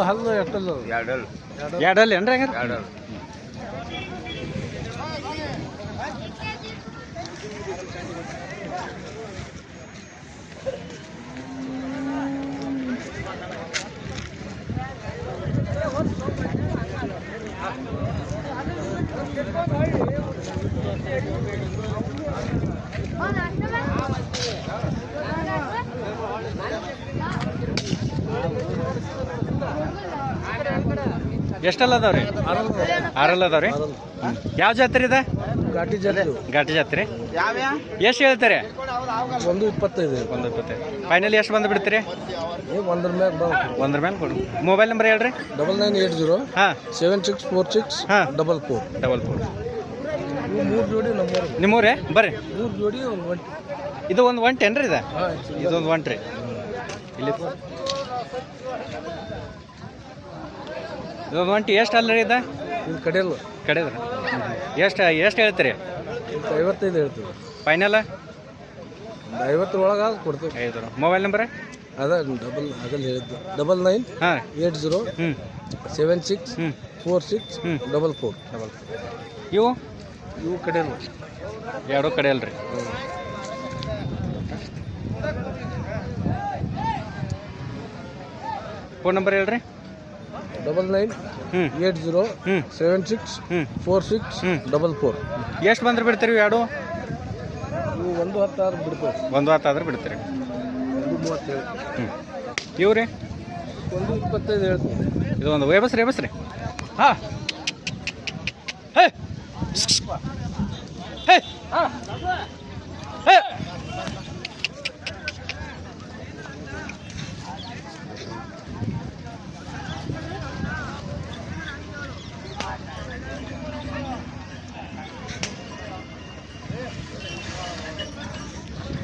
ಹಲ್ಲು ಹಲ್ಲು ಎಷ್ಟಲ್ಲು? ಎರಡಲ್ ಎರಡಲ್ಲಿ ಏನ್ರಿ ಹಂಗಾರೆ? ಎರಡಲ್ ಎಷ್ಟಲ್ಲ ಅದಾವ್ರಿ ಆರಲ್ಲ ಅದಾವ್ರಿ ಯಾವ ಜಾತ್ರೆ ಇದೆ? ಘಾಟಿ ಜಾತ್ರೆ ಘಾಟಿ ಜಾತ್ರೆ? ಎಷ್ಟು ಹೇಳ್ತಾರೆ? ಒಂದು ಇಪ್ಪತ್ತೈದು. ಒಂದು ಇಪ್ಪತ್ತೈದು. ಫೈನಲ್ ಎಷ್ಟು ಬಂದು ಬಿಡ್ತೀರಿ? ಒಂದ್ರ ಮೇಲೆ ಒಂದ್ರ ಮೇಲೆ ಕೊಡು. ಮೊಬೈಲ್ ನಂಬರ್ ಹೇಳ್ರಿ. ಡಬಲ್ ನೈನ್ ಏಟ್ ಜೀರೋ ಹಾಂ. ಸೆವೆನ್ ಸಿಕ್ಸ್ ಫೋರ್ ಸಿಕ್ಸ್ ಹಾಂ. Double four. Double four. ಮೂರು ಜೋಡಿ ನಂಬರ್ ನಿಮ್ಮೂರೇ? ಬರ್ರಿ. ಮೂರು ಜೋಡಿ ಒಂದು ಒಂಟಿ. ಇದು ಒಂದು ಒಂಟೆ ಏನ್ರಿ ಇದು? ಇದೊಂದು ಒಂಟ್ರಿ ಇಲ್ಲಿ ಇದೊಂದು ಒಂಟಿ ಎಷ್ಟು ಅಲ್ಲ ರೀ ಇದು? ಇದು ಕಡೆಯಲ್ಲ. ಕಡೆದ್ರ ಎಷ್ಟು ಎಷ್ಟು ಹೇಳ್ತೀರಿ? ಐವತ್ತೈದು ಹೇಳ್ತೀವಿ. ಫೈನಲ್? ಐವತ್ತರ ಒಳಗೆ ಕೊಡ್ತೀವಿ. ಐದು. ಮೊಬೈಲ್ ನಂಬರ್ ಅದ ಡಬಲ್ ಅದಲ್ಲಿ ಹೇಳಿದ್ದು. ಡಬಲ್ ನೈನ್ ಹಾಂ. ಏಟ್ ಜೀರೋ ಹ್ಞೂ ಸೆವೆನ್ ಸಿಕ್ಸ್ ಹ್ಞೂ ಫೋರ್ ಸಿಕ್ಸ್ ಹ್ಞೂ ಡಬಲ್ ಫೋರ್ ಡಬಲ್ ಇವು? ಇವು ಕಡೆಯಲ್ಲ. ಎರಡು ಕಡೆ ಅಲ್ರಿ ಫೋನ್ ನಂಬರ್ ಹೇಳ್ರಿ. ಡಬಲ್ ನೈನ್ ಹ್ಞೂ ಏಟ್ ಜೀರೋ ಹ್ಞೂ ಸೆವೆನ್ ಸಿಕ್ಸ್ ಹ್ಞೂ ಫೋರ್ ಸಿಕ್ಸ್. Double four. ಎಷ್ಟು ಬಂದ್ರೆ ಬಿಡ್ತೀರಿ ಎರಡು? ಇವು ಒಂದು ಹತ್ತಾರು ಆದ್ರೆ ಒಂದು ಹತ್ತಾದ್ರೆ ಬಿಡ್ತೀರಿ. ಒಂದು ಮೂವತ್ತೇಳು. ಹ್ಞೂ ಇವ್ರಿ? ಒಂದು ಇಪ್ಪತ್ತೈದು ಹೇಳ್ತೀವಿ ಇದು ಒಂದು ವೇಬಸ್ ರೀ ಬಸ್ ರೀ ಹಾಂ. ಹೇ. ಹೇ. ಹೇ.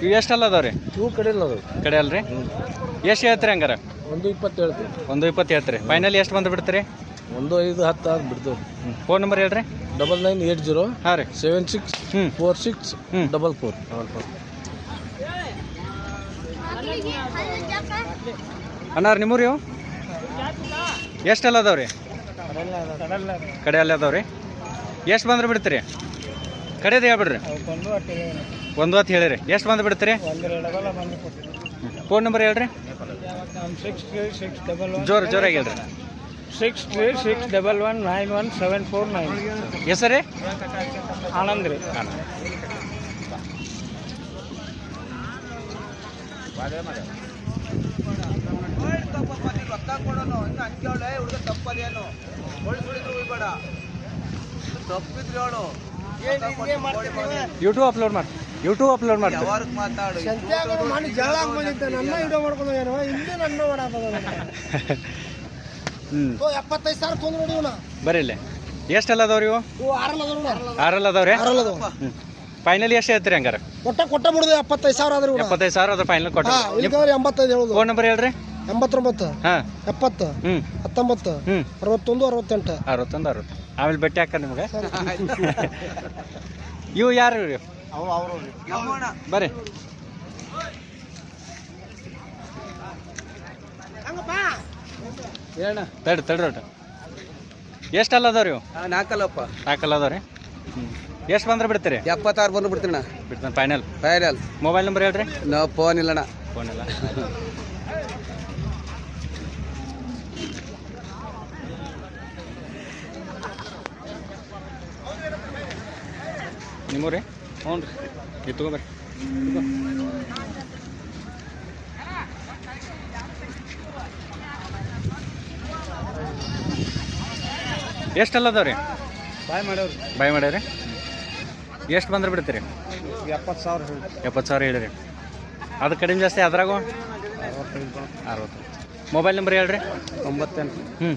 ಇವು ಎಷ್ಟೆಲ್ಲ ಅದಾವ ರೀ? ಇವು ಕಡೆಯಲ್ಲ ಅದು ಕಡೆ ಅಲ್ರಿ? ಎಷ್ಟು ಹೇಳ್ತೀರಿ ಹಂಗಾರ? ಒಂದು ಇಪ್ಪತ್ತು ಹೇಳ್ತೀವಿ. ಒಂದು ಇಪ್ಪತ್ತು ಹೇಳ್ತೀರಿ. ಫೈನಲ್ ಎಷ್ಟು ಬಂದು ಬಿಡ್ತೀರಿ? ಒಂದು ಐದು ಹತ್ತಾರು ಬಿಡ್ತೇವೆ. ಫೋನ್ ನಂಬರ್ ಹೇಳ್ರಿ. ಡಬಲ್ ನೈನ್ ಏಟ್ ಜೀರೋ ಹಾಂ ರೀ. ಸೆವೆನ್ ಸಿಕ್ಸ್ ಹ್ಞೂ ಫೋರ್ ಸಿಕ್ಸ್ ಹ್ಞೂ ಡಬಲ್ ಫೋರ್. Double four. ಅಣ್ಣಾರ ನಿಮ್ಮೂರಿ ಇವು? ಎಷ್ಟೆಲ್ಲ ಅದಾವ ರೀ? ಕಡೆ ಅಲ್ಲೇ ಅದಾವ ರೀ. ಎಷ್ಟು ಬಂದ್ರೆ ಬಿಡ್ತೀರಿ? ಕಡೆದು ಹೇಳ್ಬಿಡ್ರಿ. ಒಂದು ಹೊತ್ತು ಹೇಳಿರಿ. ಎಷ್ಟು ಬಂದು ಬಿಡ್ತೀರಿ? ಫೋನ್ ನಂಬರ್ ಹೇಳ್ರಿ. ಸಿಕ್ಸ್ ತ್ರೀ ಸಿಕ್ಸ್ ಡಬಲ್ ಜೋರು ಜೋರಾಗಿ ಹೇಳ್ರಿ. Six three six double one nine one seven four nine ಹೆಸರೇ? ಆನಂದ್ ರೀ. ಯೂಟ್ಯೂಬ್ ಅಪ್ಲೋಡ್ ಮಾಡಿ ಯೂಟ್ಯೂಬ್ ಅಪ್ಲೋಡ್ ಮಾಡಿ ನನ್ನ ವಿಡಿಯೋ ಮಾಡ್ಕೊಂಡು ಹಿಂದೆ ನನ್ನ ಹ್ಞೂ ಎಪ್ಪತ್ತೈದು ಸಾವಿರ ತೊಂದ್ರೆ ನೋಡಿ ಇವನ. ಬರ್ರಿ ಇಲ್ಲಿ. ಎಷ್ಟೆಲ್ಲ ಅದಾವ್ರಿ ಇವು? ಆರಲ್ಲ ಅದಾವ ಆರಲ್ಲ ಅದಾವ್ರಿ? ಹ್ಞೂ ಫೈನಲ್ ಎಷ್ಟು ಹೇಳ್ತೀರಿ ಹಂಗಾರ? ಕೊಟ್ಟ ಕೊಟ್ಟ ಬಿಡುದು ಎಪ್ಪತ್ತೈದು ಸಾವಿರ ಆದ್ರೆ ಎಪ್ಪತ್ತೈದು ಸಾವಿರ ಆದ್ರೆ ಫೈನಲ್ ಇಲ್ಲಿಗವ್ರಿ ಎಂಬತ್ತೈದು ಹೇಳುದು. ಫೋನ್ ನಂಬರ್ ಹೇಳ್ರಿ? ಎಂಬತ್ತೊಂಬತ್ತು. ಹಾಂ. ಎಪ್ಪತ್ತು. ಹ್ಞೂ ಹತ್ತೊಂಬತ್ತು. ಹ್ಞೂ ಅರವತ್ತೊಂದು ಅರವತ್ತೆಂಟು. ಅರವತ್ತೊಂದು ಅರವತ್ತು. ಆಮೇಲೆ ಭೇಟಿ ಹಾಕ ನಿಮ್ಗೆ? ಇವು ಯಾರು ಇವ್ರು? ಬರ್ರಿ. ತಡ್ರಿ ತಡ್ರಿ ಒಟ್ಟು ಎಷ್ಟಲ್ಲ ಅದಾವ್ರಿ ಇವು? ನಾಲ್ಕಲ್ಲಪ್ಪ. ನಾಲ್ಕಲ್ಲ ಅದಾವ್ರಿ ಎಷ್ಟು ಬಂದ್ರೆ ಬಿಡ್ತೀರಿ? ಎಪ್ಪತ್ತಾರು ಬಂದು ಬಿಡ್ತೀನಿ ಬಿಡ್ತಾನೆ ಫೈನಲ್ ಫೈನಲ್ ಮೊಬೈಲ್ ನಂಬರ್ ಹೇಳ್ರಿ? ನಾವು ಫೋನ್ ಇಲ್ಲಣ್ಣ. ಫೋನ್ ಇಲ್ಲ. ನಿಮ್ಮೂರಿ ಹ್ಞೂ ರೀ. ಇದು ಎಷ್ಟೆಲ್ಲ ಅದಾವ ರೀ ಬಾಯ್ ಮಾಡ್ಯಾವ್ರಿ. ಬಾಯ್ ಮಾಡ್ಯಾವ್ರಿ? ಎಷ್ಟು ಬಂದ್ರೆ ಬಿಡ್ತೀರಿ? ಎಪ್ಪತ್ತು ಸಾವಿರ ಹೇಳಿ ಎಪ್ಪತ್ತು ಸಾವಿರ ಹೇಳಿರಿ. ಅದು ಕಡಿಮೆ ಜಾಸ್ತಿ ಅದ್ರಾಗು? ಅರವತ್ತು ಮೊಬೈಲ್ ನಂಬರ್ ಹೇಳ್ರಿ. ತೊಂಬತ್ತೆಂಟು. ಹ್ಞೂ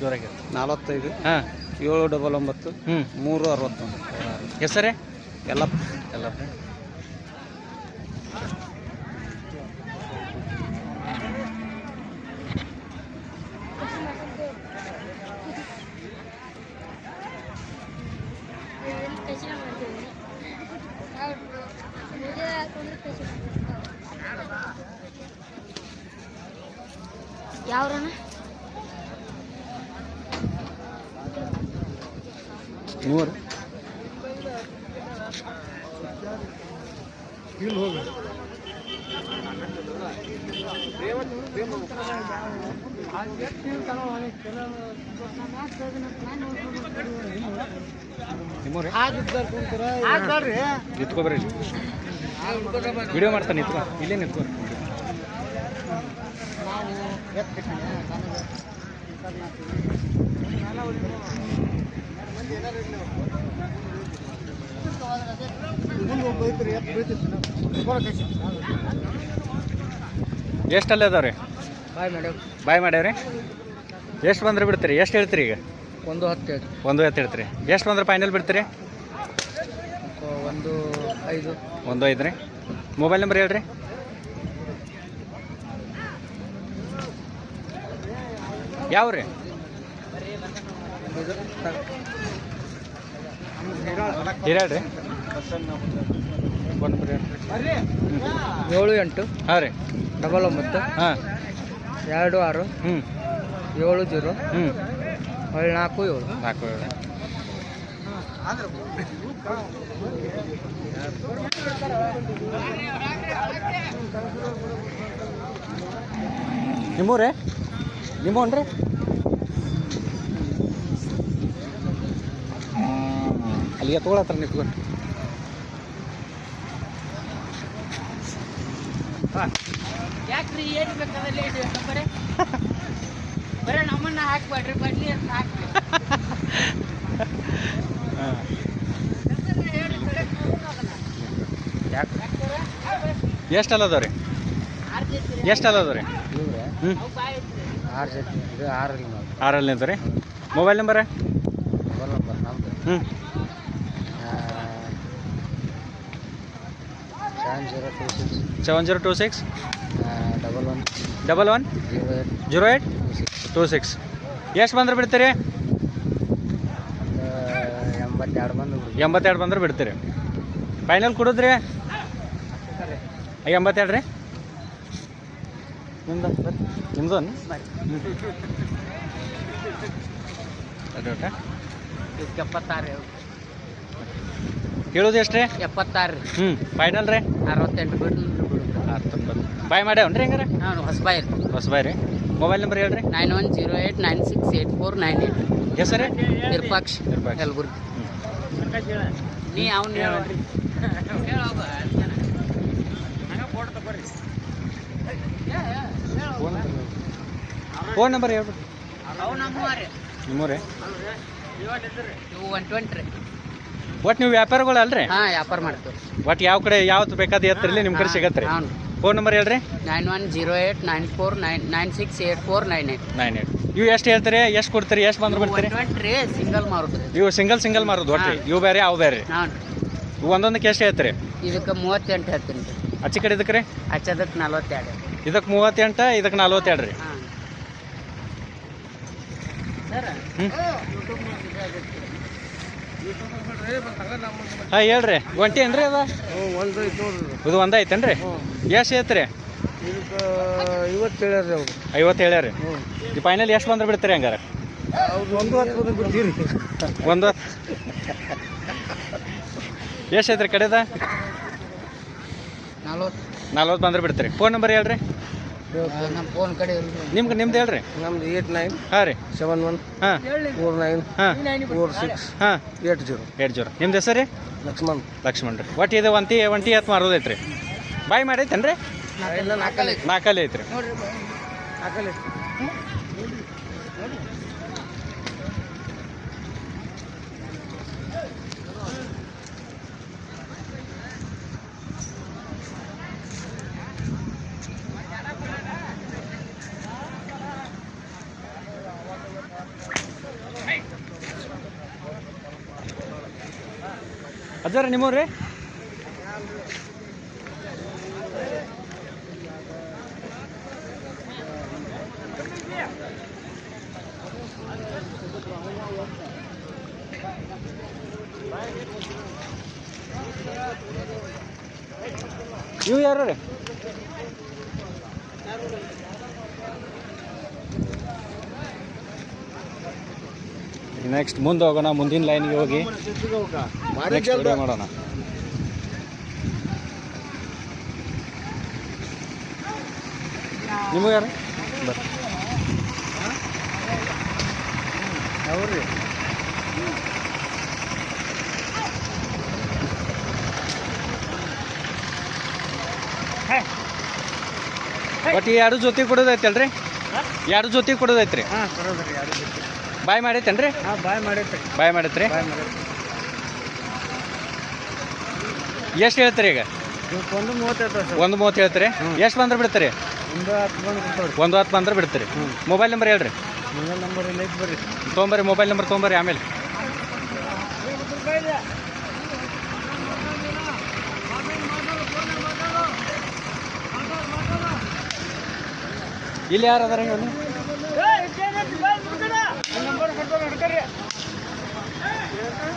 ಜೋರಾಗಿ ನಲ್ವತ್ತೈದು ನಲವತ್ತೈದು. ಹಾಂ. ಏಳು ಡಬಲ್ ಒಂಬತ್ತು. ಹ್ಞೂ ಮೂರು ಅರವತ್ತೊಂದು. ಹೆಸರೇ? ಎಲ್ಲ ಎಲ್ಲ. ಯಾವ್ರಣ ಮೂವರು. ಮೂರು ನಿಮ್ಮೂರೇ ನಿಂತ್ಕೋಬ್ರಿ ವಿಡಿಯೋ ಮಾಡ್ತಾನೆ ನಿಂತ್ಕೋ ಇಲ್ಲೇ ನಿಂತ್ಕೊ. ಎಷ್ಟಲ್ಲ ಅದಾವ್ರಿ ಬಾಯ್ ಮಾಡ್ಯಾವ. ಬಾಯ್ ಮಾಡ್ಯಾವ್ರಿ ಎಷ್ಟು ಬಂದ್ರೆ ಬಿಡ್ತೀರಿ? ಎಷ್ಟು ಹೇಳ್ತೀರಿ ಈಗ? ಒಂದು ಹತ್ತು ಒಂದು ಹತ್ತು ಹೇಳ್ತೀರಿ. ಎಷ್ಟು ಬಂದ್ರೆ ಫೈನಲ್ ಬಿಡ್ತೀರಿ? ಒಂದು ಐದು. ಒಂದು ಐದು ರೀ. ಮೊಬೈಲ್ ನಂಬರ್ ಹೇಳ್ರಿ. ಯಾವ ರೀ? ಹಿರೇಳ್ರಿ ಏಳು ಎಂಟು ಹಾಂ ರೀ. ಡಬಲ್ ಒಂಬತ್ತು ಹಾಂ. ಎರಡು ಆರು ಹ್ಞೂ ಏಳು ಜೀರೋ ಹ್ಞೂ ಒಳ್ಳೆ ನಾಲ್ಕು ಏಳು. ನಾಲ್ಕು ಏಳು. ನಿಮ್ಮೂರೇ? ನಿಮ್ಮೋನ್ರಿ? ಅಲ್ಲಿಗೆ ತಗೊಳತ್ರ ನಿಂತ್ಕೊಂಡು ಯಾಕ್ರಿ ಏನು ಬೇಕಾದಲ್ಲಿ ಬರೇ? ಬರೇ ನಮ್ಮನ್ನ ಹಾಕ್ಬೇಡ್ರಿ ಬಡ್ಲಿ ಅಂತ ಹಾಕ್ರಿ. ಎಷ್ಟು ಅಲ್ಲ ಅದಾವ ರೀ ಎಷ್ಟು ಅಲ್ಲ ಅದಾವ ರೀ ಹ್ಞೂ ಆರು ಜೊತೆ ಇದು ಆರಲ್ಲಿ ಆರಲ್ಲಿ ರೀ ಮೊಬೈಲ್ ನಂಬರ್? ಮೊಬೈಲ್ ನಂಬರ್ ನಮ್ಮದು ಹ್ಞೂ seven zero two six? Double one. Double one? Zero eight two six. ಎಷ್ಟು ಬಂದ್ರೆ ಬಿಡ್ತೀರಿ? ಎಂಬತ್ತೆರಡು ಬಂದು ಎಂಬತ್ತೆರಡು ಬಂದ್ರೆ ಬಿಡ್ತೀರಿ. ಫೈನಲ್ ಕೊಡೋದ್ರಿ? ಎಂಬತ್ತೆರಡು ರೀ? ನಿಮ್ದು? ನಿಮ್ದು? ಎಪ್ಪತ್ತಾರು. ಹೇಳೋದು ಎಷ್ಟು ರೀ ಎಪ್ಪತ್ತಾರು. ರೀ ಹ್ಞೂ ಫೈನಲ್ ರೀ? ಅರವತ್ತೆಂಟು ಹತ್ತೊಂಬತ್ತು. ಬಾಯ್ ಮಾಡ್ಯಾವನ್ರಿ ಹೆಂಗಾರ? ನಾನು ಹೊಸಬಾಯಿ ಹೊಸ ಬಾಯ್ ರೀ. ಮೊಬೈಲ್ ನಂಬರ್ ಹೇಳ್ರಿ? Nine one zero eight nine six eight four nine eight. ಹೆಸರು? ವಿರೂಪಾಕ್ಷ. ಯಲಬುರ್ಗಿ ನೀ ಅವ್ನು ಹೇಳ್ರಿ. ಫೋನ್ ನಂಬರ್ ಹೇಳ್ಬಿಟ್ಟು ಇವು ಒನ್ ಟ್ವೆಂಟಿ ರೀ. ಒಟ್ಟು ನೀವು ವ್ಯಾಪಾರಗಳು ಅಲ್ರಿ ಹಾಂ ವ್ಯಾಪಾರ ಮಾಡ್ತೀವಿ. ಒಟ್ಟು ಯಾವ ಕಡೆ ಯಾವ್ದು ಬೇಕಾದ ಎತ್ತರಲ್ಲಿ ನಿಮ್ಮ ಕಡೆ ಸಿಗತ್ತೆ ರೀ? ಫೋನ್ ನಂಬರ್ ಹೇಳ್ರಿ. Nine one zero eight nine four nine nine six eight four nine eight nine eight ಇವು ಎಷ್ಟು ಹೇಳ್ತೀರಿ? ಎಷ್ಟು ಕೊಡ್ತೀರಿ? ಎಷ್ಟು ಬಂದ್ರೆ ಬಿಡ್ತೀರಿ? ಸಿಂಗಲ್ ಮಾರುದು. ರೀ ಇವು ಸಿಂಗಲ್ ಸಿಂಗಲ್ ಮಾರೋದು ಒಟ್ಟು ಹಾ. ಇವು ಬೇರೆ ಅವು ಬೇರೆ. ರೀ ಇವು ಒಂದೊಂದಕ್ಕೆ ಎಷ್ಟು ಹೇಳ್ತೀರಿ? ಇದಕ್ಕೆ ಮೂವತ್ತೆಂಟು ಹೇಳ್ತೀನಿ ರೀ. ಅಚ್ಚ ಕಡೆ ಇದಕ್ಕೆ ರೀ? ಅಚ್ಚದಕ್ಕೆ ನಲ್ವತ್ತೆರಡು. ಇದಕ್ಕೆ ಮೂವತ್ತೆಂಟು ಇದಕ್ಕೆ ನಲ್ವತ್ತೆರಡು ರೀ. ಹಾಂ. ಹ್ಞೂ ಹಾಂ ಹೇಳ್ರಿ. ಒಂಟಿ ಏನ್ರಿ ಅದ? ಒಂದು ಇದು ಒಂದ ಐತೇನ್ರಿ? ಎಷ್ಟು ಐತ್ರಿ ಐವತ್ತು ಹೇಳ್ಯಾರಿ ಈ ಫೈನಲ್ ಎಷ್ಟು ಬಂದ್ರೆ ಬಿಡ್ತೀರಿ ಹಂಗಾರೆ? ಒಂದು ಎಷ್ಟು ಐತ್ರಿ ಕಡೆದ? ನಲ್ವತ್ತು. ಬಂದ್ರೆ ಬಿಡ್ತೀರಿ. ಫೋನ್ ನಂಬರ್ ಹೇಳ್ರಿ. ನಮ್ಮ ಫೋನ್ ಕಡೆ ಇಲ್ರಿ ನಿಮ್ಗೆ ನಿಮ್ದು ಹೇಳ್ರಿ. ನಮ್ದು ಏಟ್ ನೈನ್ ಹಾಂ ರೀ. ಸೆವೆನ್ ಒನ್ ಹಾಂ. ಫೋರ್ ನೈನ್ ಹಾಂ. ಫೋರ್ ಸಿಕ್ಸ್ ಹಾಂ. ಏಟ್ ಜೀರೋ ಏಟ್ ಜೀರೋ ನಿಮ್ದು ಹೆಸರು ರೀ? ಲಕ್ಷ್ಮಣ್. ಲಕ್ಷ್ಮಣ್ ರೀ. ಒಟ್ಟು ಇದು ಒಂಟಿ ಒಂಟಿ ಎತ್ತು ಮಾರೋದೈತ್ರಿ ಬಾಯ್ ಮಾಡೈತೇನ್ರಿ? ಎಲ್ಲ ನಾಲ್ಕಲ್ಲಿ ನಾಲ್ಕಲ್ಲಿ ಐತ್ರಿ. ಅಜ್ಜಾರ ನಿಮ್ಮವ್ರಿ? ಇವು ಯಾರು ರೀ ನೆಕ್ಸ್ಟ್ ಮುಂದೆ ಹೋಗೋಣ ಮುಂದಿನ ಲೈನ್ಗೆ ಹೋಗಿ. ನೆಕ್ಸ್ಟ್ ವಿಡಿಯೋ ಮಾಡೋಣ. ನಿಮಗೆ ಯಾರು? ಬರ್ರಿ ಅವ್ರಿ ಬಟ್ ಎರಡು ಜೊತೆ ಕೊಡೋದೈತಲ್ರಿ ಎರಡು ಜೊತೆ ಕೊಡೋದೈತ್ರಿ ಹಾಂ ಬರೋದ್ರಿ ಯಾರು ಬಾಯ್ ಮಾಡೈತೇನ್ರಿ? ಹಾಂ ಬಾಯ್ ಮಾಡೈತ್ರಿ. ಬಾಯ್ ಮಾಡೈತ್ರಿ? ಬಾಯ್ ಎಷ್ಟು ಹೇಳ್ತೀರಿ ಈಗ? ಒಂದು ಮೂವತ್ತು ಒಂದು ಮೂವತ್ತು ಹೇಳ್ತೀರಿ? ಎಷ್ಟು ಬಂದ್ರೆ ಬಿಡ್ತೀರಿ? ಒಂದು ಹತ್ತು ಬಂದು ಒಂದು ಹತ್ತು ಬಂದ್ರೆ ಬಿಡ್ತೀರಿ. ಮೊಬೈಲ್ ನಂಬರ್ ಹೇಳ್ರಿ. ಮೊಬೈಲ್ ನಂಬರ್ ಇಲ್ಲ ಐತೆ ಬರ್ರಿ. ತೊಗೊಂಬರ್ರಿ ಮೊಬೈಲ್ ನಂಬರ್ ತೊಗೊಂಬರ್ರಿ ಆಮೇಲೆ. ಇಲ್ಲಿ ಯಾರು ಅದಾರ ನಂಬರ್ ಕೊಡ್ತಾರೆ ಹಿಡ್ಕರಿ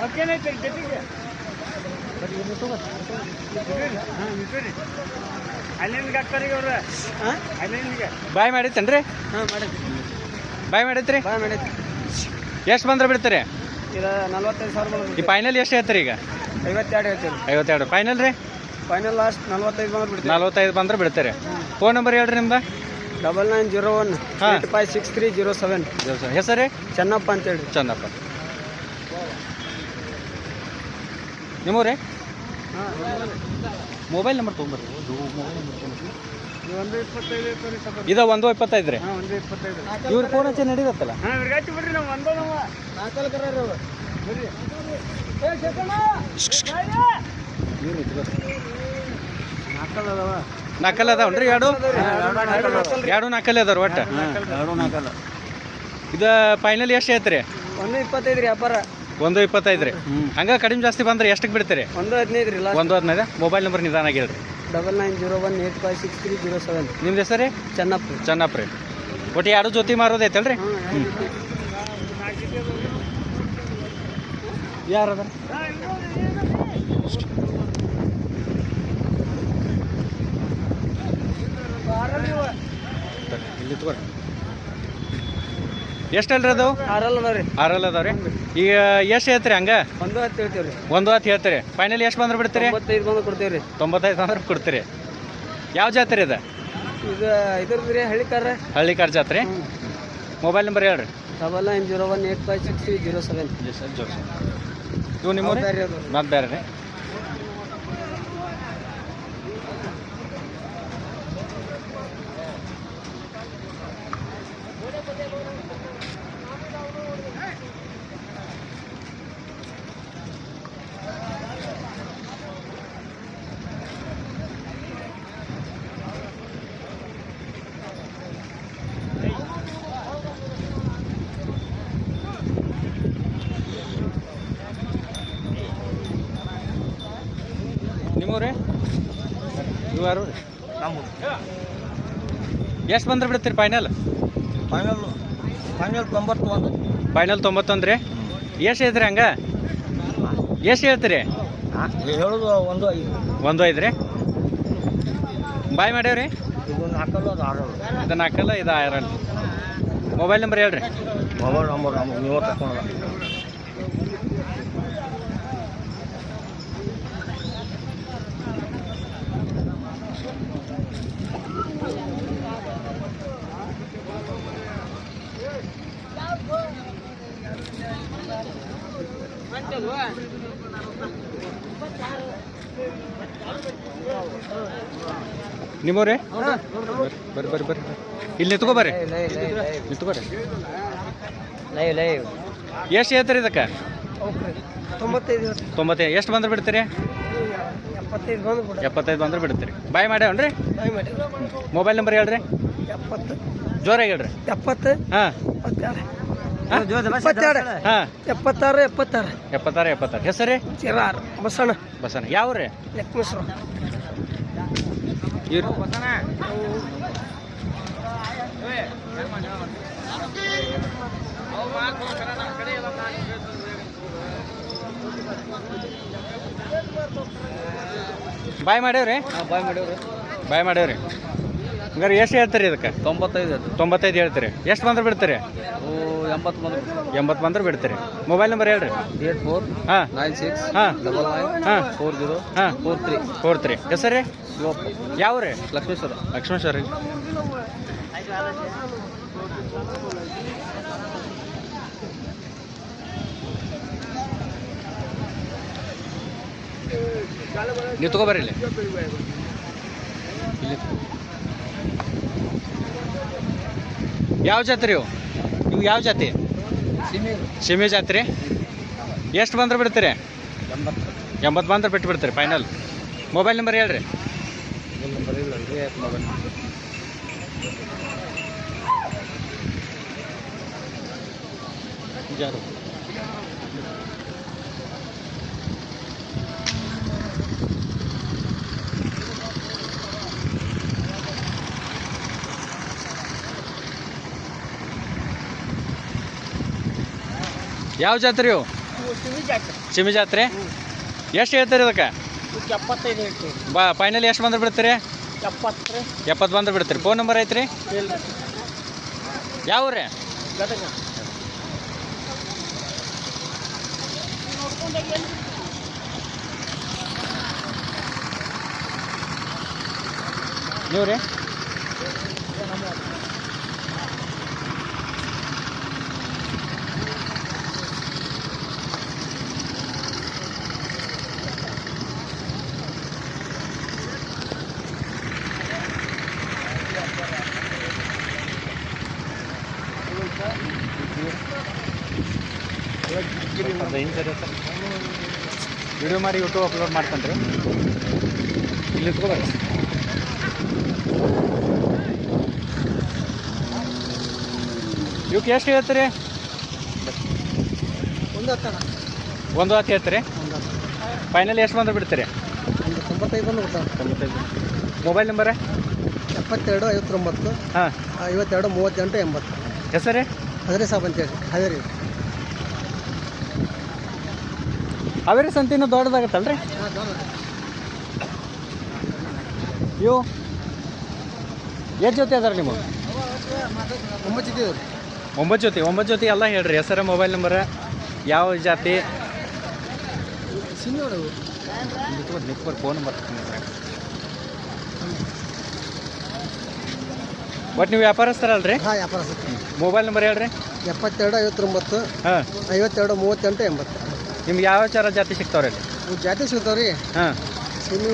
ಓಕೆನೈತೆ ಜೊತೆಗೆ? ಬಾಯ್ ಮಾಡೈತೇನ್ರಿ? ಹಾಂ ಮಾಡೈತಿ. ಬಾಯ್ ಮಾಡೈತ್ರಿ? ಬಾಯ್ ಮಾಡೈತಿ. ಎಷ್ಟು ಬಂದ್ರೆ ಬಿಡ್ತೀರಿ? ಇದು ನಲ್ವತ್ತೈದು ಸಾವಿರ ಈ ಫೈನಲ್ ಎಷ್ಟು ಹೇಳ್ತೀರಿ ಈಗ? ಐವತ್ತೆರಡು ಫೈನಲ್ ರೀ? ಫೈನಲ್ ಲಾಸ್ಟ್ ನಲ್ವತ್ತೈದು ಬಂದು ಬಿಡ್ತೀವಿ. ನಲ್ವತ್ತೈದು ಬಂದ್ರೆ ಬಿಡ್ತೀರಿ. ಫೋನ್ ನಂಬರ್ ಹೇಳ್ರಿ ನಿಮ್ದು? ಡಬಲ್ ನೈನ್ ಜೀರೋ ಒನ್ ಹಾ. Eight five six three zero seven ಹೆಸರು ರೀ ಚೆನ್ನಪ್ಪ ಅಂತೇಳಿ ಚಂದಪ್ಪ ನಿಮ್ಮೂರೇ? Mobile number ತೊಗೊಂಬರ್ರಿ. ಒಂದು ಇಪ್ಪತ್ತೈದು ಇಪ್ಪತ್ತು ಇದು ಒಂದು ಇಪ್ಪತ್ತೈದು ರೀ ಹಾಂ ಒಂದು ಇಪ್ಪತ್ತೈದು. ಇವ್ರ ಫೋನ್ ಹಚ್ಚಿ ನಡೀತತ್ತಲ್ಲ ಹಾಂ ಇವ್ರಿಗೆ ಹಚ್ಚಿ ಬಿಡ್ರಿ ನಾವು ಒಂದ ನಮ್ಮ ನಾಲ್ಕಲ್ಲಿ ಕರ್ರಿ ಅವ್ರು. ಬರ್ರಿ ಏ ಶೇಖಣ್ಣ! ನಾಲ್ಕಲ್ಲ ಅದಾವ. ನಾಲ್ಕಲ್ಲಿ ಅದಾವನ್ರಿ ಎರಡು? ಎರಡು ನಕಲ್ ಅದಾರ ಒಟ್ಟ? ಇದು ಫೈನಲ್ ಎಷ್ಟು ಐತ್ರಿ ಒಂದು ಇಪ್ಪತ್ತೈದು ರೀ ವ್ಯಾಪಾರ ಒಂದು ಇಪ್ಪತ್ತೈದು ರೀ. ಹಂಗೆ ಕಡಿಮೆ ಜಾಸ್ತಿ ಬಂದ್ರೆ ಎಷ್ಟಕ್ಕೆ ಬಿಡ್ತೀರಿ? ಒಂದು ಹದಿನೈದು ರೀ ಒಂದು ಹದಿನೈದು? ಮೊಬೈಲ್ ನಂಬರ್ ನಿಧಾನ ಆಗಿಲ್ರಿ double nine zero one eight five six three zero seven ನಿಮ್ದು ಹೆಸರು ರೀ? ಚೆನ್ನಪ್ಪ. ಚೆನ್ನಪ್ಪ ರೀ. ಒಟ್ಟು ಎರಡು ಜೊತೆ ಮಾರೋದೈತಲ್ರಿ ಯಾರದ ಇಲ್ಲಿ ತಗೋರಿ ಎಷ್ಟು ಅಲ್ರಿ ಅದು? ಆರಲ್ಲ ಅದಾವ್ರಿ. ಆರಲ್ಲ ಅದಾವ ರೀ ಈಗ ಎಷ್ಟು ಹೇಳ್ತೀರಿ ಹಂಗೆ? ಒಂದು ಹತ್ತು ಹೇಳ್ತೀವಿ ರೀ ಒಂದು ಹತ್ತು ಹೇಳ್ತೀರಿ. ಫೈನಲ್ ಎಷ್ಟು ಬಂದ್ರೆ ಬಿಡ್ತೀರಿ? ತೊಂಬತ್ತೈದು ಬಂದು ಕೊಡ್ತೀವಿ ರೀ ತೊಂಬತ್ತೈದು ಬಂದ್ರೆ ಕೊಡ್ತೀರಿ. ಯಾವ ಜಾತ್ರೆ ಇದು? ಇದು ಇದ್ರದ್ದು ರೀ ಹಳ್ಳಿ ಕಾರ ಹಳ್ಳಿಕಾರ್ ಜಾತ್ರೆ? ಮೊಬೈಲ್ ನಂಬರ್ ಹೇಳ್ರಿ. Double nine zero one eight five six three zero seven. ಇವು ನಿಮ್ಮ ಬೇರೆ ಅದು. ಮತ್ತೆ ಬೇರೆ ರೀ ನಿಮ್ಮೂರೇ ಯಾರು? ಎಷ್ಟು ಬಂದ್ರೆ ಬಿಡ್ತೀರಿ ಫೈನಲ್ ಫೈನಲ್ ಫೈನಲ್ ತೊಂಬತ್ತು ಒಂದು ಫೈನಲ್ ತೊಂಬತ್ತೊಂದು ರೀ? ಎಷ್ಟು ಐತ್ರಿ ಹಂಗೆ? ಎಷ್ಟು ಹೇಳ್ತೀರಿ? ಹೇಳೋದು ಒಂದು ಐದು. ಒಂದು ಐದು ರೀ? ಬಾಯ್ ಮಾಡ್ಯಾವ್ರಿ? ಇದು ಹಾಕಲ್ಲ ಅದು ಆರಲ್ಲ. ಇದು ನಾಲ್ಕಲ್ಲ ಇದು ಆರಲ್ಲ. ಮೊಬೈಲ್ ನಂಬರ್ ಹೇಳ್ರಿ. ಮೊಬೈಲ್ ನಂಬರ್ ನಮಗೆ ನೀವು ತಗೊಂಡ ನಿಮ್ಮೂರೇ ಬರ್ರಿ ಬರ್ರಿ ಬರ್ರಿ ಇಲ್ಲಿ ನಿಂತ್ಕೊ ಬರ್ರಿ. ನಿಂತ್ಕೊರಿ ಲೈವ್ ಲೈವ್ ಎಷ್ಟು ಹೇಳ್ತೀರಿ ಇದಕ್ಕೆ? ತೊಂಬತ್ತೈದು. ತೊಂಬತ್ತೈದು. ಎಷ್ಟು ಬಂದ್ರೆ ಬಿಡ್ತೀರಿ? ಎಪ್ಪತ್ತೈದು ಬಂದ್ರೆ ಬಿಡ್ತೀರಿ. ಬಾಯ್ ಮಾಡ್ಯಾವನ್ರಿ ಮೊಬೈಲ್ ನಂಬರ್ ಹೇಳ್ರಿ. ಎಪ್ಪತ್ತು. ಜೋರಾಗಿ ಹೇಳ್ರಿ. ಎಪ್ಪತ್ತು. ಹಾಂ. ಎಪ್ಪತ್ತಾರು ಎಪ್ಪತ್ತಾರು. ಎಪ್ಪತ್ತಾರು ಎಪ್ಪತ್ತಾರು. ಹೆಸರು? ಬಸಣ್ಣ ಚಿರಾರ್. ಬಸಣ್ಣ. ಯಾವ್ರಿ ಯಾವ ರೀ ಇವ್ರು ಬಾಯ್ ಮಾಡ್ಯಾವ್ರಿ? ಬಾಯ್ ಮಾಡಿವ್ರಿ ಬಾಯ್ ಮಾಡ್ಯಾವ್ರಿ. ಹಂಗಾರೆ ಎಷ್ಟು ಹೇಳ್ತೀರಿ ಇದಕ್ಕೆ? ತೊಂಬತ್ತೈದು ತೊಂಬತ್ತೈದು ಹೇಳ್ತೀರಿ. ಎಷ್ಟು ಬಂದ್ರೆ ಬಿಡ್ತೀರಿ? ಎಂಬತ್ತು ಮಂದಿ ಎಂಬತ್ತು ಬಂದ್ರೆ ಬಿಡ್ತೀರಿ. ಮೊಬೈಲ್ ನಂಬರ್ ಹೇಳ್ರಿ. ಏಟ್ ಫೋರ್ ಹಾಂ. ನೈನ್ ಸಿಕ್ಸ್ ಹಾಂ. ಡಬಲ್ ನೈನ್ ಹಾಂ. ಫೋರ್ ಜೀರೋ ಹಾಂ. Four three. ಫೋರ್ ತ್ರೀ ಹೆಸರು? ರೀ ಯಾವ ರೀ? ಲಕ್ಷ್ಮೇಶ್ವರ. ಲಕ್ಷ್ಮೇಶ್ವರ ರೀ. ನೀವು ತಗೋಬರ್ರಿ ಇಲ್ಲಿ. ಇಲ್ಲಿ ಯಾವ ಜಾತ್ರೆ ಇವು? ಯಾವ ಜಾತಿ? ಸಿಮೆ ಜಾತ್ರೆ. ಎಷ್ಟು ಬಂದ್ರೆ ಬಿಡ್ತೀರಿ? ಎಂಬತ್ತು ಬಂದ್ರೆ ಬಿಟ್ಟು ಬಿಡ್ತೀರಿ ಫೈನಲ್ ಮೊಬೈಲ್ ನಂಬರ್ ಹೇಳ್ರಿ. ಜಾರು ಯಾವ ಜಾತ್ರೆ ಇವು? ಚಿಮಿ ಜಾತ್ರೆ. ಎಷ್ಟು ಹೇಳ್ತೀರಿ ಅದಕ್ಕೆ? ಎಪ್ಪತ್ತೈದು ಹೇಳ್ತೀವಿ. ಬಾ ಫೈನಲ್ ಎಷ್ಟು ಬಂದ್ರೆ ಬಿಡ್ತೀರಿ? ಎಪ್ಪತ್ತು ಎಪ್ಪತ್ತು ಬಂದ್ರೆ ಬಿಡ್ತೀರಿ. ಫೋನ್ ನಂಬರ್ ಐತ್ರಿ? ಯಾವ ರೀ ನೀವು ರೀ ವಿಡಿಯೋ ಮಾಡಿ ಯೂಟ್ಯೂಬ್ ಅಪ್ಲೋಡ್ ಮಾಡ್ತಾನೆ ರೀ ಇಲ್ಲಿ ಇಟ್ಕೋಬೇಕು ಇವಕ್ಕೆ ಎಷ್ಟು ಹೇಳ್ತೀರಿ? ಒಂದು ಹತ್ತಣ ಒಂದು ಹತ್ತು ಹೇಳ್ತೀರಿ? ಫೈನಲ್ ಎಷ್ಟು ಬಂದು ಬಿಡ್ತೀರಿ? ತೊಂಬತ್ತೈದು ಬಂದು ತೊಂಬತ್ತೈದು. ಮೊಬೈಲ್ ನಂಬರ್ ಎಪ್ಪತ್ತೆರಡು ಐವತ್ತೊಂಬತ್ತು ಹಾಂ. ಐವತ್ತೆರಡು ಮೂವತ್ತೆಂಟು ಎಂಬತ್ತು. ಹೆಸರೇ? ಹದಿನೈದು ಸಾಬ್ ಅಂತೇಳಿ. ಹಾವೇರಿ ಹಾವೇರಿ ಸಂತಿನೂ ದೊಡ್ಡದಾಗತ್ತಲ್ರಿ? ಇವು ಎಷ್ಟು ಜೊತೆ ಅದಾರ ನಿಮ್ಮ ಒಂಬತ್ತು ಜೊತೆ ಒಂಬತ್ತು ಜೊತೆ ಒಂಬತ್ತು ಜೊತೆ ಎಲ್ಲ ಹೇಳ್ರಿ ಹೆಸರ ಮೊಬೈಲ್ ನಂಬರ್ ಯಾವ ಜಾತಿ? ನಿಕ್ಬರ್ ಫೋನ್ ನಂಬರ್ ಬಟ್ ನೀವು ವ್ಯಾಪಾರಸ್ಥರಲ್ರಿ? ಹಾಂ ವ್ಯಾಪಾರ ಮೊಬೈಲ್ ನಂಬರ್ ಹೇಳ್ರಿ. ಎಪ್ಪತ್ತೆರಡು ಐವತ್ತೊಂಬತ್ತು ಹಾಂ. ಐವತ್ತೆರಡು ಮೂವತ್ತೆಂಟು ಎಂಬತ್ತು. ನಿಮ್ಗೆ ಯಾವ ಥರ ಜಾತಿ ಸಿಗ್ತಾವ್ರಿ ಅಲ್ಲಿ? ಇವು ಜಾತಿ ಸಿಗ್ತಾವೆ ರೀ ಹಾಂ ಇವು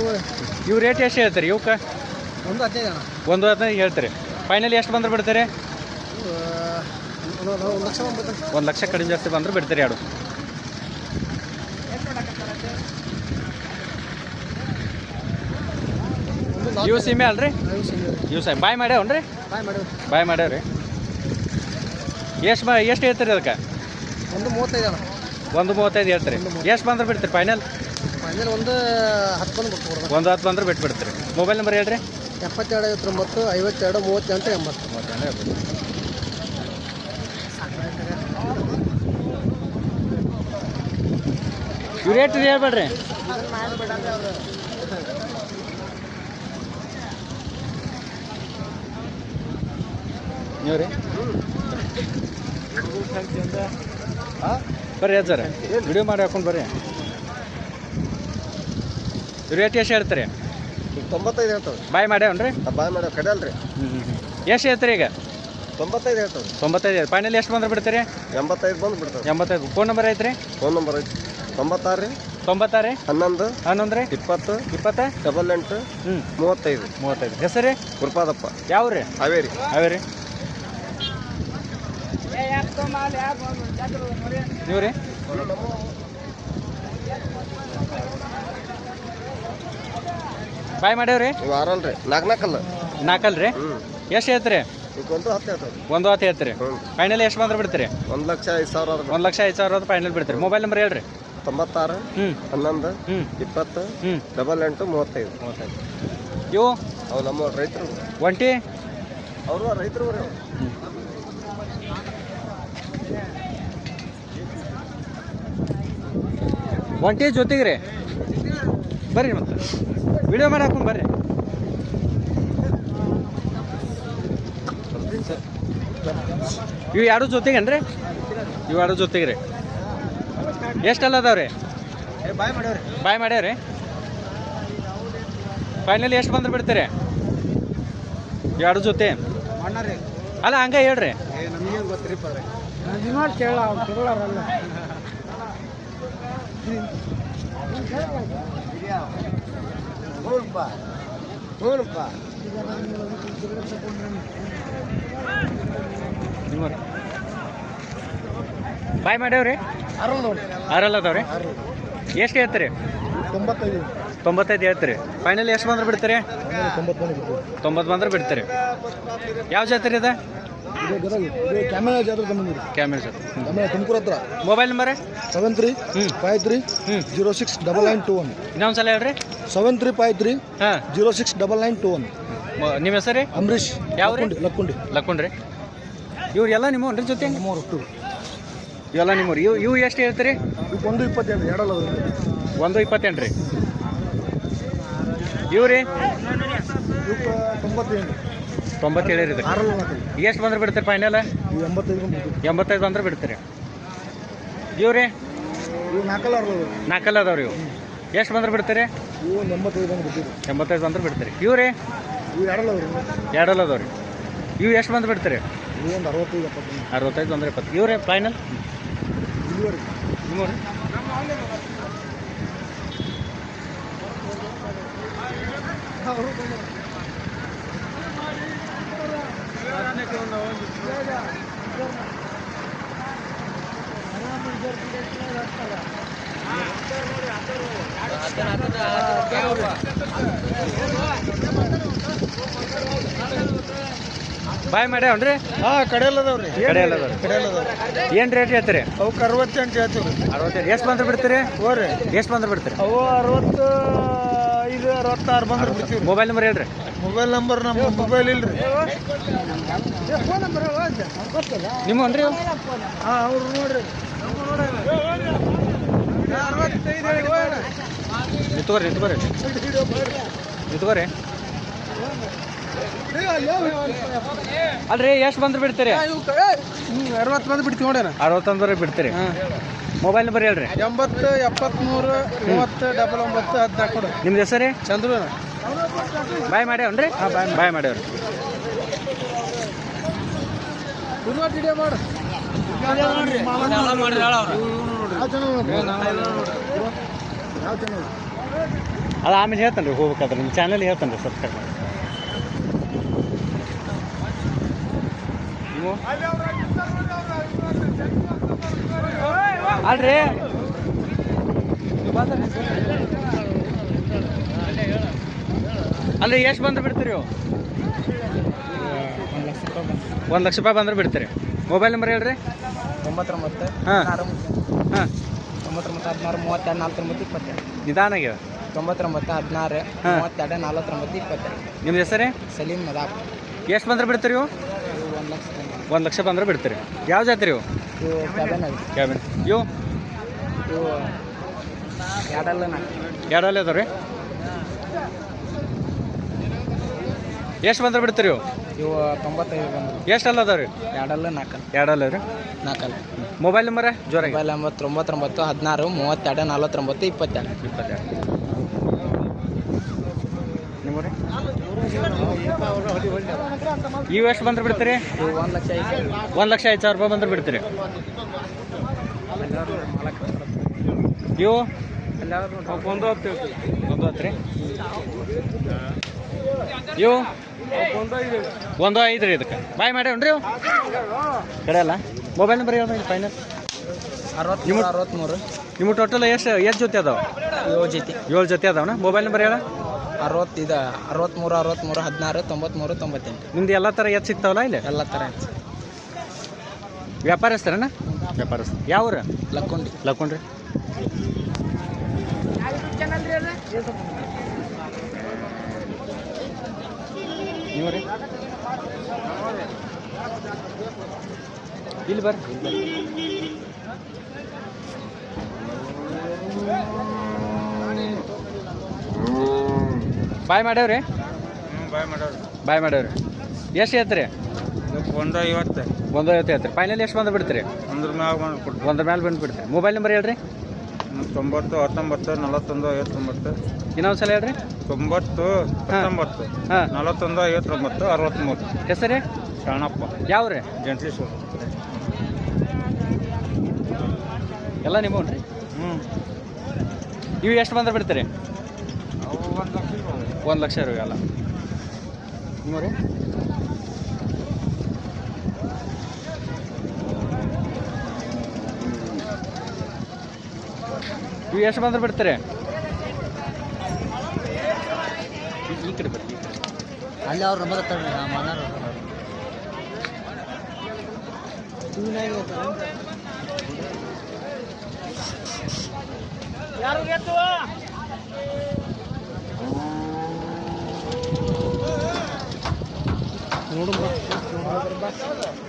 ಇವು ರೇಟ್ ಎಷ್ಟು ಹೇಳ್ತೀರಿ? ಇವಕ್ಕೆ ಒಂದು ಹದಿನೈದು ಅಣ್ಣ. ಒಂದು ಹದಿನೈದು ಹೇಳ್ತೀರಿ. ಫೈನಲ್ ಎಷ್ಟು ಬಂದ್ರೆ ಬಿಡ್ತೀರಿ? ಒಂದು ಲಕ್ಷ ಒಂದು ಲಕ್ಷ ಕಡಿಮೆ ಜಾಸ್ತಿ ಬಂದ್ರೆ ಬಿಡ್ತೀರಿ ಎರಡು ಯು ಸಿಮೆ ಸೀಮೆ ಅಲ್ರಿ? ಇವು ಸಿಮ್ಮು ಇವು ಸೈ ಬಾಯ್ ಮಾಡ್ಯಾವನ್ರಿ ಬಾಯ್ ಮಾಡಿ ಬಾಯ್ ಮಾಡ್ಯಾವ್ರಿ. ಎಷ್ಟು ಎಷ್ಟು ಹೇಳ್ತೀರಿ ಅದಕ್ಕೆ? ಒಂದು ಮೂವತ್ತೈದು ಅಣ್ಣ. ಒಂದು ಮೂವತ್ತೈದು ಹೇಳ್ತೀರಿ. ಎಷ್ಟು ಬಂದ್ರೆ ಬಿಡ್ತೀರಿ ಫೈನಲ್ ಫೈನಲ್ ಒಂದು ಹತ್ತು ಬಂದು ಬಿಟ್ಟು ಒಂದು ಹತ್ತು ಬಂದ್ರೆ ಬಿಟ್ಟು ಬಿಡ್ತೀರಿ ಮೊಬೈಲ್ ನಂಬರ್ ಹೇಳ್ರಿ. ಎಪ್ಪತ್ತೆರಡು ಐವತ್ತೊಂಬತ್ತು ಐವತ್ತೆರಡು ಮೂವತ್ತೆಂಟು ಎಂಬತ್ತು. ಇವು ರೇಟ್ ಹೇಳ್ಬೇಡ್ರಿ. ನೀವು ರೀ ಬರ್ರಿ ಅಜ್ಜಾರ ವಿಡಿಯೋ ಮಾಡಿ ಹಾಕೊಂಡು ಬರ್ರಿ. ರೇಟ್ ಎಷ್ಟು ಹೇಳ್ತಾರೆ? ತೊಂಬತ್ತೈದು ಹೇಳ್ತವೆ ಬಾಯ್ ಮಾಡ್ಯಾವನ್ರಿ? ಬಾಯ್ ಮಾಡ್ಯಾವ ಕಡೆ ಅಲ್ರಿ. ಹ್ಞೂ ಹ್ಞೂ ಎಷ್ಟು ಹೇಳ್ತಾರೆ ಈಗ? ತೊಂಬತ್ತೈದು ಹೇಳ್ತವೆ ತೊಂಬತ್ತೈದು ಫೈನಲ್ ಎಷ್ಟು ಬಂದ್ರೆ ಬಿಡ್ತೀರಿ? ಎಂಬತ್ತೈದು ಬಂದು ಬಿಡ್ತಾರೆ ಎಂಬತ್ತೈದು. ಫೋನ್ ನಂಬರ್ ಐತ್ರಿ? ಫೋನ್ ನಂಬರ್ ಐತಿ ತೊಂಬತ್ತಾರು ರೀ. ತೊಂಬತ್ತಾರು ಹನ್ನೊಂದು. ಹನ್ನೊಂದು ರೀ? ಇಪ್ಪತ್ತು. ಇಪ್ಪತ್ತ? ಡಬಲ್ ಎಂಟು. ಹ್ಞೂ ಮೂವತ್ತೈದು. ಮೂವತ್ತೈದು. ಹೆಸರು? ರೀ ಗುರುಪಾದಪ್ಪ. ಯಾವ ರೀ ಹಾವೇರಿ. ಅವೇ ರೀ ನೀವು ರೀ ಬಾಯ್ ಮಾಡ್ಯಾವ್ರಿ? ಆರಲ್ರಿ? ನಾಲ್ಕು ನಾಲ್ಕಲ್ಲ ನಾಲ್ಕಲ್ ರೀ ಹ್ಞೂ ಎಷ್ಟು ಹೇಳ್ತೀರಿ? ಈಗ ಒಂದು ಹತ್ತು ಐತ್ರಿ ಒಂದು ಹತ್ತು ಹೇಳ್ತೀರಿ. ಹ್ಞೂ ಫೈನಲ್ ಎಷ್ಟು ಬಂದ್ರೆ ಬಿಡ್ತೀರಿ? ಒಂದು ಲಕ್ಷ ಐದು ಸಾವಿರ ಒಂದು ಲಕ್ಷ ಐದು ಸಾವಿರ ಫೈನಲ್ ಬಿಡ್ತೀರಿ. ಮೊಬೈಲ್ ನಂಬರ್ ಹೇಳ್ರಿ. ತೊಂಬತ್ತಾರು ಹನ್ನೊಂದು ಇಪ್ಪತ್ತು ಡಬಲ್ ಎಂಟು ಮೂವತ್ತೈದು. ಮೂವತ್ತೈದು. ಇವು? ಅವು ನಮ್ಮ ರೈತರು. ಒಂಟಿ? ಅವರು ರೈತರು ರೀ ಅವ್ರು. ಒಂಟಿ ಜೊತೆಗೆ ರೀ ಬರ್ರಿ ಮತ್ತೆ. ವಿಡಿಯೋ ಮಾಡಿ ಹಾಕೊಂಡು ಬರ್ರಿ. ಇವು ಎರಡು ಜೊತೆಗೇನ್ರಿ? ಇವು ಯಾರು ಜೊತೆಗೆ ರೀ ಎಷ್ಟೆಲ್ಲ ಅದಾವ್ರಿ? ಬಾಯ್ ಮಾಡ್ಯಾವ್ರಿ. ಬಾಯ್ ಮಾಡ್ಯಾವ್ರಿ? ಫೈನಲ್ ಎಷ್ಟು ಬಂದ್ರೆ ಬಿಡ್ತೀರಿ? ಎರಡು ಜೊತೆ. ಅಲ್ಲ ಹಂಗ ಹೇಳ್ರಿ. ಬಾಯ್ ಮಾಡ್ಯಾವ್ರಿ? ಅರಲ್ ಅದಾವ್ರಿ? ಎಷ್ಟು ಹೇಳ್ತೀರಿ? ತೊಂಬತ್ತೈದು ತೊಂಬತ್ತೈದು ಹೇಳ್ತೀರಿ. ಫೈನಲ್ ಎಷ್ಟು ಬಂದ್ರೆ ಬಿಡ್ತೀರಿ? ತೊಂಬತ್ತು ಬಂದ್ರೆ ಬಿಡ್ತೀರಿ ಯಾವ ಜಾತ್ರೆ ಇದು? ಕ್ಯಾಮೆರಾ ಜಾತ್ರೆ ಕ್ಯಾಮೆರಾ ಜಾತ್ರೆ. ಕ್ಯಾಮೆರಾ ತುಮಕೂರು ಹತ್ರ. Mobile number seven three five three ಹ್ಞೂ zero six double nine two one ಇನ್ನೊಂದು ಸಲ ಹೇಳ್ರಿ. ಸೆವೆನ್ ತ್ರೀ ಫೈವ್ ತ್ರೀ ಹಾಂ. Zero six double nine two one ನಿಮ್ಮ ಹೆಸರು? ಅಂಬರೀಶ್ ಯಾವ ಲಕ್ಕುಂಡಿ ಲಕ್ಕುಂಡಿ. ಲಕ್ಕೊಂಡ್ರಿ. ಇವ್ರು ಎಲ್ಲ ನಿಮ್ಮ ಒಂದ್ರ ಜೊತೆ? ಮೂರು ಟು ಇವೆಲ್ಲ ನಿಮ್ಮವ್ರು ಇವು ಇವು ಎಷ್ಟು ಹೇಳ್ತೀರಿ? ಒಂದು ಇಪ್ಪತ್ತೆಂಟು ಎರಡಲ್ಲ. ಒಂದು ಇಪ್ಪತ್ತೆಂಟು ರೀ ಇವ್ರಿ ಇವಕ್ಕೆ ತೊಂಬತ್ತೇಳು ರೀ ಎಷ್ಟು ಬಂದ್ರೆ ಬಿಡ್ತೀರಿ ಫೈನಲ್ ಎಂಬತ್ತೈದು ಬಂದು ಬಂದ್ರೆ ಬಿಡ್ತೀರಿ ಇವ್ರಿ? ನಾಲ್ಕಲ್ಲ. ಅದಾವ್ರಿ ಇವು. ಎಷ್ಟು ಬಂದ್ರೆ ಬಿಡ್ತೀರಿ ಎಂಬತ್ತೈದು ಬಂದು ಬಂದ್ರೆ ಬಿಡ್ತೀರಿ ಇವ್ರಿ? ಎರಡಲ್ಲ ಅದಾವ್ರಿ. ಇವು ಎಷ್ಟು ಬಂದ್ರೆ ಬಿಡ್ತೀರಿ ಅರವತ್ತೈದು ಬಂದ್ರೆ ಇಪ್ಪತ್ತು. ಇವ್ರಿ ಫೈನಲ್ ಇಲ್ಲಿವರೆಗೆ ನಿಮ್ಮ ರೀ ಬಾಯ್ ಮಾಡ್ಯಾವನ್ರಿ ರೀ ಹಾ ಕಡೆಯಲ್ಲದವ್ರಿ ಕಡೆ ಎಲ್ಲ ಅದಾವ್ರಿ ಕಡೆಯಲ್ಲ ಅದಾವ್ರಿ ಏನು ರೇಟ್ ಹೇಳ್ತೀರಿ? ಅವಕ್ಕೆ ಅರವತ್ತೆಂಟು ಹೇಳ್ತೀವಿ ಅರವತ್ತೆಂಟು. ಎಷ್ಟು ಬಂದ್ರೆ ಬಿಡ್ತೀರಿ? ಹೋರಿ ಎಷ್ಟು ಬಂದ್ರೆ ಬಿಡ್ತೀರಿ? ಅವು ಅರವತ್ತು ಅರವತ್ತಾರು ಬಂದ್ರೆ ಬಿಡ್ತೀವಿ ಮೊಬೈಲ್ ನಂಬರ್ ಹೇಳ್ರಿ. ಮೊಬೈಲ್ ನಂಬರ್ ನಮ್ಮ ಮೊಬೈಲ್ ಇಲ್ರಿ. ನಿಮ್ಮ ಅನ್ರಿ ಹಾಂ ಅವ್ರು ನೋಡ್ರಿ. ಅರವತ್ತೈದು ನಿಂತ್ಕೋರಿ ನಿಂತ್ಕೋರಿ. ನಿಂತ್ಕೋರಿ. ಅಲ್ರಿ ಎಷ್ಟು ಬಂದ್ರೆ ಬಿಡ್ತೀರಿ? ಅರವತ್ತು ಬಂದು ಬಿಡ್ತೀವಿ ನೋಡೋಣ. ಅರವತ್ತೊಂದ್ರೆ ಬಿಡ್ತೀರಿ. ಮೊಬೈಲ್ ನಂಬರ್ ಹೇಳ್ರಿ. ಎಂಬತ್ತು ಎಪ್ಪತ್ತ್ಮೂರು ಮೂವತ್ತು ಡಬಲ್ ಒಂಬತ್ತು ಹದಿನಾಲ್ಕು ಕೊಡು. ನಿಮ್ದು ಹೆಸರೇ ಚಂದ್ರು ಬಾಯ್ ಮಾಡ್ಯಾವನ್ರಿ? ಬಾಯ್ ಮಾಡ್ಯಾವ್ರಿ. ವಿಡಿಯೋ ಮಾಡು. ಯಾವ ಚಾನಲ್ ಅದು ಆಮೇಲೆ ಹೇಳ್ತಾನೆ ರೀ ಹೋಗ್ಬೇಕಾದ್ರೆ ನಿಮ್ಮ ಚಾನಲ್ ಹೇಳ್ತಾನೆ ರೀ ಸಬ್ಸ್ಕ್ರೈಬ್ ಮಾಡಿ ನೀವು ಅಲ್ರಿ? ಅಲ್ರಿ ಎಷ್ಟು ಬಂದ್ರೆ ಬಿಡ್ತೀರಿ? ಒಂದು ಲಕ್ಷ ರೂಪಾಯಿ ಬಂದ್ರೆ ಬಿಡ್ತೀರಿ. ಮೊಬೈಲ್ ನಂಬರ್ ಹೇಳ್ರಿ. ತೊಂಬತ್ತೊಂಬತ್ತು ಹಾಂ. ಹಾಂ. ತೊಂಬತ್ತೊಂಬತ್ತು ಹದಿನಾರು ಮೂವತ್ತೆರಡು ಇಪ್ಪತ್ತೆರಡು. ತೊಂಬತ್ತೊಂಬತ್ತು ಹದಿನಾರು. ಮೂವತ್ತೆರಡು ನಲ್ವತ್ತೊಂಬತ್ತು ಇಪ್ಪತ್ತೆರಡು. ನಿಮ್ಮ ಹೆಸರೇ? ಸಲೀಂ ಎಷ್ಟು ಬಂದ್ರೆ ಬಿಡ್ತೀರಿ ಇವು? ಒಂದು ಲಕ್ಷ ಒಂದು ಲಕ್ಷ ಬಂದ್ರೆ ಬಿಡ್ತೀರಿ. ಯಾವ ಜಾತ್ರೆ ಕ್ಯಾಬಿನ್ ಇವು ಇವು ಎರಡಲ್ಲ ನಾಲ್ಕು ಎರಡಲ್ಲಿ ಅದಾವ ರೀ ಎಷ್ಟು ಬಂದ್ರೆ ಬಿಡ್ತೀರಿ ಇವು? ಇವು ತೊಂಬತ್ತೈದು ಬಂದು ಎಷ್ಟಲ್ಲ ಅದಾವ ರೀ ಎರಡಲ್ಲ ನಾಲ್ಕಲ್ಲ. ಎರಡಲ್ಲ ರೀ? ನಾಲ್ಕಲ್ಲ. ಮೊಬೈಲ್ ನಂಬರ್ ಜ್ವರ ಮೊಬೈಲ್ ನಂಬರ್ ತೊಂಬತ್ತೊಂಬತ್ತು ಹದಿನಾರು ಮೂವತ್ತೆರಡು ನಲ್ವತ್ತೊಂಬತ್ತು ಇಪ್ಪತ್ತೆರಡು. ಇಪ್ಪತ್ತೆರಡು. ನಿಮ್ಮ ಇವು ಎಷ್ಟು ಬಂದ್ರೆ ಬಿಡ್ತೀರಿ? ಒಂದು ಲಕ್ಷ ಒಂದು ಲಕ್ಷ ಐದು ಸಾವಿರ ರೂಪಾಯಿ ಬಂದ್ರೆ ಬಿಡ್ತೀರಿ. ಇವು ಒಂದು ಹತ್ತು ಒಂದು ಹತ್ತು ರೀ ಇವು? ಒಂದು ಐದು ರೀ ಇದಕ್ಕೆ. ಬಾಯ್ ಮಾಡ್ಯಾವನ್ರಿ ಕಡೆ ಅಲ್ಲ. ಮೊಬೈಲ್ ನಂಬರ್ ಹೇಳಿ ಫೈನಲ್ ಅರವತ್ತ್ಮೂರು ಅರವತ್ತ್ಮೂರು. ನಿಮ್ಮ ಟೋಟಲ್ ಎಷ್ಟು ಎಷ್ಟು ಜೊತೆ ಅದಾವ? ಏಳು ಜೊತೆ. ಏಳು ಜೊತೆ ಅದಾವಣ ಮೊಬೈಲ್ ನಂಬರ್ ಹೇಳ. ಅರವತ್ತು ಇದು ಅರವತ್ತ್ಮೂರು ಅರವತ್ತ್ಮೂರು ಹದಿನಾರು ತೊಂಬತ್ತ್ಮೂರು ತೊಂಬತ್ತೆಂಟು. ನಿಮ್ದು ಎಲ್ಲ ಥರ ಎತ್ತು ಸಿಗ್ತಾವಲ್ಲ ಇಲ್ಲಿ? ಎಲ್ಲ ಥರ ಐತೆ ವ್ಯಾಪಾರಸ್ಥರನ ವ್ಯಾಪಾರಸ್ಥ ಯಾವ ಊರು ಲಕ್ಕೊಂಡಿ. ಲಕ್ಕೊಂಡ್ರಿ. ನೀವು ರೀ ಇಲ್ಲಿ ಬರ್ರಿ. ಬಾಯ್ ಮಾಡ್ಯಾವ್ರಿ ಬಾಯ್ ಮಾಡೋರು ಬಾಯ್ ಮಾಡ್ಯಾವ್ರಿ ಎಷ್ಟು ಐತ್ರಿ ಒಂದು ಐವತ್ತು ಒಂದು ಐವತ್ತು ಹೇಳ್ತೀರಿ. ಫೈನಲ್ ಎಷ್ಟು ಬಂದು ಬಿಡ್ತೀರಿ? ಒಂದ್ರ ಮ್ಯಾಗ ಮಾಡ್ಕೊಡ್ರಿ ಒಂದ್ರ ಮೇಲೆ ಬಂದು ಬಿಡ್ತೀರಿ. ಮೊಬೈಲ್ ನಂಬರ್ ಹೇಳ್ರಿ. ತೊಂಬತ್ತು ಹತ್ತೊಂಬತ್ತು ನಲವತ್ತೊಂದು ಐವತ್ತೊಂಬತ್ತು. ಇನ್ನೊಂದು ಸಲ ಹೇಳ್ರಿ. ತೊಂಬತ್ತು ಹತ್ತೊಂಬತ್ತು ಹಾಂ. ನಲವತ್ತೊಂದು ಐವತ್ತೊಂಬತ್ತು ಅರವತ್ತ್ಮೂರು ಹೆಸರೇ ಶರಣಪ್ಪ ಯಾವ ರೀ ಎಲ್ಲ ನಿಮ್ಮ ರೀ ಹ್ಞೂ ನೀವು ಎಷ್ಟು ಬಂದ್ರೆ ಬಿಡ್ತೀರಿ? ಒಂದು ಲಕ್ಷ ಒಂದು ಲಕ್ಷ ಇರೋ ಎಲ್ಲ ನೀವು ರೀ ಇವು ಎಷ್ಟು ಬಂದ್ರೆ ಬಿಡ್ತಾರೆ. ಈ- ಕಡೆ ಬರ್ತೀವಿ. ಅಲ್ಲಿ ಅವ್ರು ಬರ್ತಾರೆ ನಮ್ಮ ಬಸ್ ನೋಡು.